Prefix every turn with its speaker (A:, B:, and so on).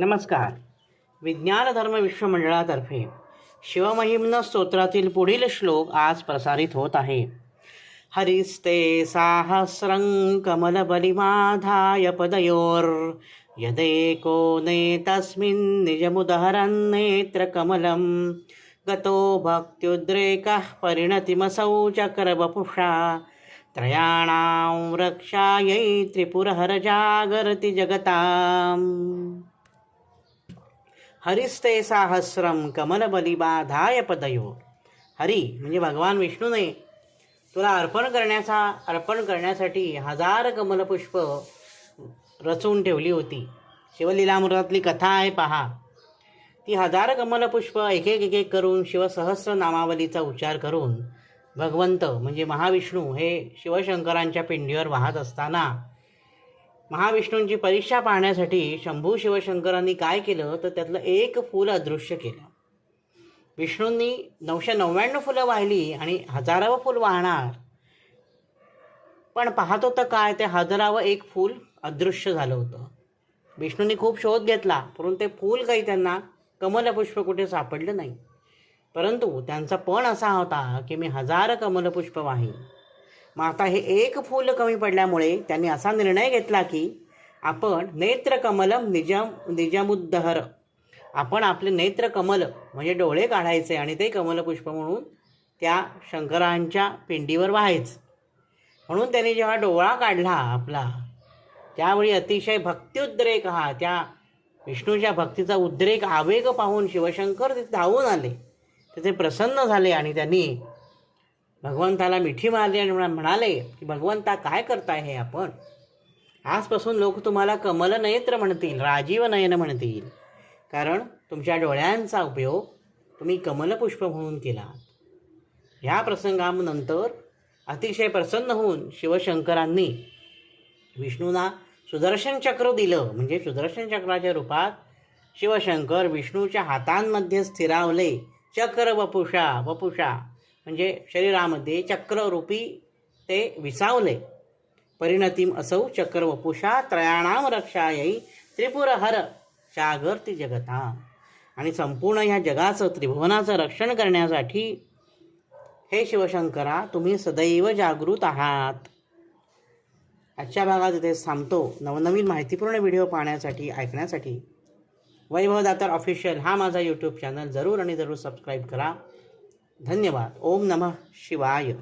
A: नमस्कार. विज्ञान धर्म विश्वमंडळातर्फे शिवमहिम्न स्तोत्रातील पुढील श्लोक आज प्रसारित होत आहे. हरिस्ते साहस्रं कमलबलिमाधाय पदयोर यदेको नेतस्मिन् निजमुदहरन्नेत्रकमलं गतो भक्त्युद्रेकः परिणतिमसौ चक्रवपुषा त्रयाणां रक्षायै त्रिपुरहर जागरति जगताम्। हरिस्ते साहस्रम कमलबलिबाधाय पदयो हरी म्हणजे भगवान विष्णूने तुला अर्पण करण्याचा अर्पण करण्यासाठी हजार कमलपुष्प रचून ठेवली होती. शिवलीलामृतातली कथा आहे पहा. ती हजार कमलपुष्प एक एक एक एक करून शिवसहस्र नामावलीचा उच्चार करून भगवंत म्हणजे महाविष्णू हे शिवशंकरांच्या पिंडीवर वाहत असताना महाविष्णूंची परीक्षा पाहण्यासाठी शंभू शिवशंकरांनी काय केलं? तर त्यातलं एक फूल अदृश्य केलं. विष्णूंनी नऊशे नव्याण्णव फुलं वाहिली आणि हजारावं फूल वाहणार. पण पाहत होतं काय ते हजारावं एक फूल अदृश्य झालं होतं. विष्णूंनी खूप शोध घेतला परंतु ते फूल काही त्यांना कमलपुष्प कुठे सापडलं नाही. परंतु त्यांचा पण असा होता की मी हजार कमलपुष्प वाहीन. मग आता हे एक फूल कमी पडल्यामुळे त्यांनी असा निर्णय घेतला की आपण नेत्रकमलम निजम निजमुद्दहर आपण आपले नेत्रकमल म्हणजे डोळे काढायचे आणि ते कमलपुष्प म्हणून त्या शंकरांच्या पिंडीवर व्हायचं. म्हणून त्यांनी जेव्हा डोळा काढला आपला त्यावेळी अतिशय भक्त्युद्रेक हा त्या विष्णूच्या भक्तीचा उद्रेक आवेग पाहून शिवशंकर तिथे धावून आले. तर ते प्रसन्न झाले आणि त्यांनी भगवंताला मिठी मारली आणि म्हणाले की भगवंता काय करताय हे आपण? आजपासून लोक तुम्हाला कमलनयत्र म्हणतील राजीव नयन म्हणतील. कारण तुमच्या डोळ्यांचा उपयोग तुम्ही कमलपुष्प म्हणून केला ह्या प्रसंगानंतर अतिशय प्रसन्न होऊन शिवशंकरांनी विष्णूंना सुदर्शन चक्र दिलं. म्हणजे सुदर्शन चक्राच्या रूपात शिवशंकर विष्णूच्या हातांमध्ये स्थिरावले. चक्र वपुषा वपुषा. म्हणजे शरीरामध्ये चक्ररूपी ते विसावले. परिणतीम असौ चक्र वपुषा त्रयाणाम रक्षायै त्रिपुर हर जागरती जगता आणि संपूर्ण ह्या जगाचं त्रिभुवनाचं रक्षण करण्यासाठी हे शिवशंकरा तुम्ही सदैव जागृत आहात. आजच्या भागात इथे थांबतो. नवनवीन माहितीपूर्ण व्हिडिओ पाहण्यासाठी ऐकण्यासाठी वैभव दातार ऑफिशियल हा माझा यूट्यूब चॅनल जरूर आणि जरूर सबस्क्राईब करा. धन्यवाद. ओम नमः शिवाय.